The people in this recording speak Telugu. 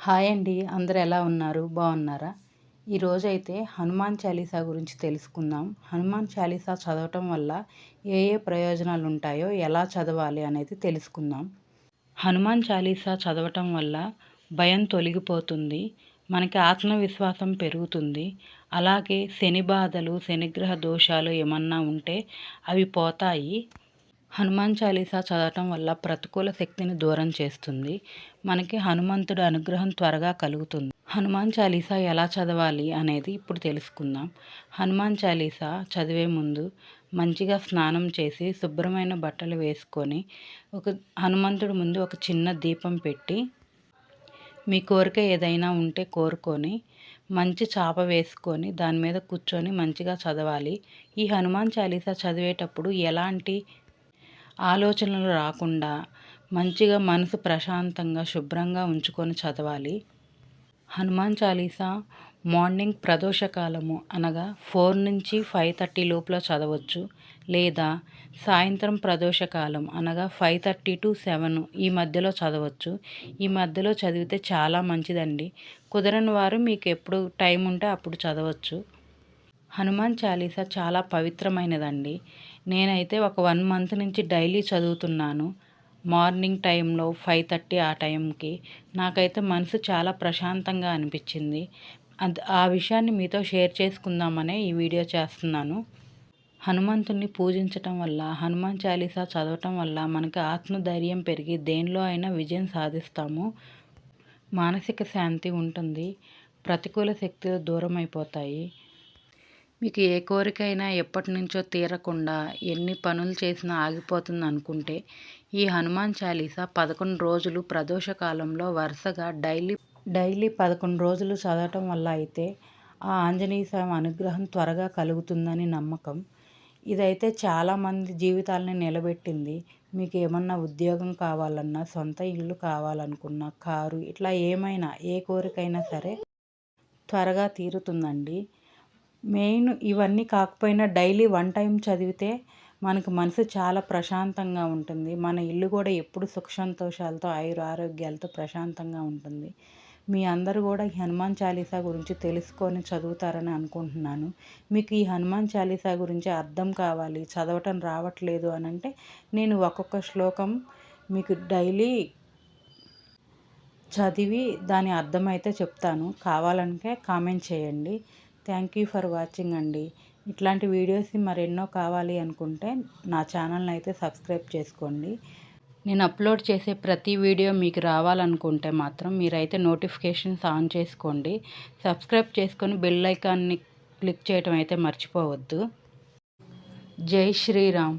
హాయ్ అండి. అందరు ఎలా ఉన్నారు? బాగున్నారా? ఈరోజు అయితే హనుమాన్ చాలీసా గురించి తెలుసుకుందాం. హనుమాన్ చాలీసా చదవటం వల్ల ఏ ఏ ప్రయోజనాలు ఉంటాయో ఎలా చదవాలి అనేది తెలుసుకుందాం. హనుమాన్ చాలీసా చదవటం వల్ల భయం తొలగిపోతుంది మనకి ఆత్మవిశ్వాసం పెరుగుతుంది. అలాగే శని బాధలు శనిగ్రహ దోషాలు ఏమన్నా ఉంటే అవి పోతాయి. హనుమాన్ చాలీసా చదవటం వల్ల ప్రతికూల శక్తిని దూరం చేస్తుంది. మనకి హనుమంతుడు అనుగ్రహం త్వరగా కలుగుతుంది. హనుమాన్ చాలీసా ఎలా చదవాలి అనేది ఇప్పుడు తెలుసుకుందాం. హనుమాన్ చాలీసా చదివే ముందు మంచిగా స్నానం చేసి శుభ్రమైన బట్టలు వేసుకొని ఒక హనుమంతుడి ముందు ఒక చిన్న దీపం పెట్టి మీ కోరిక ఏదైనా ఉంటే కోరుకొని మంచి చాప వేసుకొని దాని మీద కూర్చొని మంచిగా చదవాలి. ఈ హనుమాన్ చాలీసా చదివేటప్పుడు ఎలాంటి ఆలోచనలు రాకుండా మంచిగా మనసు ప్రశాంతంగా శుభ్రంగా ఉంచుకొని చదవాలి. హనుమాన్ చాలీసా మార్నింగ్ ప్రదోషకాలము అనగా ఫోర్ నుంచి ఫైవ్ థర్టీ లోపల చదవచ్చు. లేదా సాయంత్రం ప్రదోషకాలం అనగా ఫైవ్ థర్టీ టు సెవెన్ ఈ మధ్యలో చదవచ్చు. ఈ మధ్యలో చదివితే చాలా మంచిదండి. కుదరని వారు మీకు ఎప్పుడు టైం ఉంటే అప్పుడు చదవచ్చు. హనుమాన్ చాలీసా చాలా పవిత్రమైనదండి. నేనైతే ఒక వన్ మంత్ నుంచి డైలీ చదువుతున్నాను. మార్నింగ్ టైంలో ఫైవ్ థర్టీ ఆ టైంకి. నాకైతే మనసు చాలా ప్రశాంతంగా అనిపించింది. ఆ విషయాన్ని మీతో షేర్ చేసుకుందామనే ఈ వీడియో చేస్తున్నాను. హనుమంతుణ్ణి పూజించటం వల్ల హనుమాన్ చాలీసా చదవటం వల్ల మనకి ఆత్మధైర్యం పెరిగి దేనిలో అయినా విజయం సాధిస్తాము. మానసిక శాంతి ఉంటుంది. ప్రతికూల శక్తులు దూరం అయిపోతాయి మీకు ఏ కోరికైనా ఎప్పటి నుంచో తీరకుండా ఎన్ని పనులు చేసినా ఆగిపోతుంది అనుకుంటే ఈ హనుమాన్ చాలీసా పదకొండు రోజులు ప్రదోష కాలంలో వరుసగా డైలీ డైలీ పదకొండు రోజులు చదవటం వల్ల అయితే ఆ ఆంజనేయ స్వామి అనుగ్రహం త్వరగా కలుగుతుందని నమ్మకం. ఇదైతే చాలామంది జీవితాలని నిలబెట్టింది. మీకు ఏమన్నా ఉద్యోగం కావాలన్నా సొంత ఇల్లు కావాలనుకున్నా కారు ఇట్లా ఏమైనా ఏ కోరికైనా సరే త్వరగా తీరుతుందండి. మెయిన్ ఇవన్నీ కాకపోయినా డైలీ వన్ టైం చదివితే మనకు మనసు చాలా ప్రశాంతంగా ఉంటుంది. మన ఇల్లు కూడా ఎప్పుడు సుఖ సంతోషాలతో ఆయుర ఆరోగ్యాలతో ప్రశాంతంగా ఉంటుంది. మీ అందరూ కూడా ఈ హనుమాన్ చాలీసా గురించి తెలుసుకొని చదువుతారని అనుకుంటున్నాను. మీకు ఈ హనుమాన్ చాలీసా గురించి అర్థం కావాలి చదవటం రావట్లేదు అని అంటే నేను ఒక్కొక్క శ్లోకం మీకు డైలీ చదివి దాని అర్థమైతే చెప్తాను. కావాలంటే కామెంట్ చేయండి. థ్యాంక్ యూ ఫర్ వాచింగ్ అండి. ఇట్లాంటి వీడియోస్ మరెన్నో కావాలి అనుకుంటే నా ఛానల్ని అయితే సబ్స్క్రైబ్ చేసుకోండి. నేను అప్లోడ్ చేసే ప్రతి వీడియో మీకు రావాలనుకుంటే మాత్రం మీరైతే నోటిఫికేషన్స్ ఆన్ చేసుకోండి. సబ్స్క్రైబ్ చేసుకొని బెల్ ఐకాన్ని క్లిక్ చేయడం అయితే మర్చిపోవద్దు. జై శ్రీరామ్.